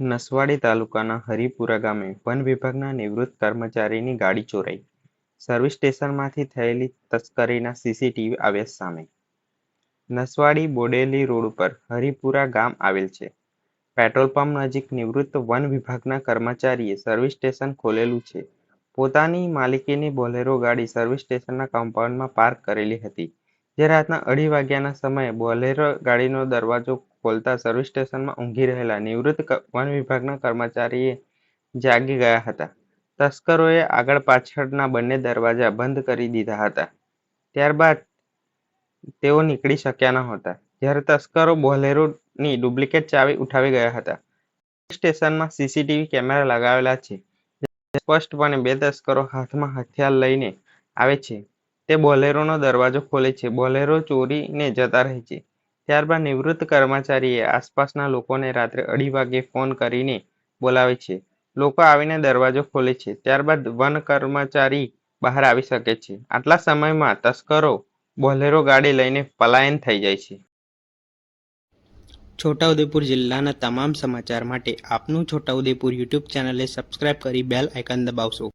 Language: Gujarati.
નસવાડી તાલુકાના હરિપુરા ગામે વન વિભાગના નિવૃત્ત કર્મચારીની ગાડી ચોરાઈ. સર્વિસ સ્ટેશનમાંથી થયેલી તસ્કરીના સીસીટીવી આવ્યા સામે. નસવાડી બોડેલી રોડ ઉપર હરિપુરા ગામ આવેલ છે. પેટ્રોલ પંપ નજીક નિવૃત્ત વન વિભાગના કર્મચારીએ સર્વિસ સ્ટેશન ખોલેલું છે. પોતાની માલિકીની બોલેરો ગાડી સર્વિસ સ્ટેશનના કમ્પાઉન્ડમાં પાર્ક કરેલી હતી. જે રાતના અઢી વાગ્યાના સમયે બોલેરો ગાડીનો દરવાજો ખોલતા સર્વિસ સ્ટેશનમાં ઊંઘી રહેલા નિવૃત્ત વન વિભાગના કર્મચારીએ જાગી ગયા હતા. તસ્કરોએ આગળ પાછળના બંને દરવાજા બંધ કરી દીધા હતા. ત્યારબાદ તેઓ નીકળી શક્યા ન હતા જ્યારે તસ્કરો બોલેરોની ડુપ્લિકેટ ચાવી ઉઠાવી ગયા હતા. સ્ટેશનમાં સીસીટીવી કેમેરા લગાવેલા છે. સ્પષ્ટપણે બે તસ્કરો હાથમાં હથિયાર લઈને આવે છે. તે બોલેરોનો દરવાજો ખોલે છે. બોલેરો ચોરીને જતા રહે છે. ત્યારબાદ નિવૃત્ત કર્મચારીએ આસપાસના લોકોને રાત્રે અઢી વાગે ફોન કરીને બોલાવે છે. લોકો આવીને દરવાજો ખોલે છે. ત્યારબાદ વન કર્મચારી બહાર આવી શકે છે. આટલા સમયમાં તસ્કરો બોલેરો ગાડી લઈને પલાયન થઈ જાય છે. છોટાઉદેપુર જિલ્લાના તમામ સમાચાર માટે આપનું છોટાઉદેપુર યુટ્યુબ ચેનલને સબસ્ક્રાઇબ કરી બેલ આઇકન દબાવશો.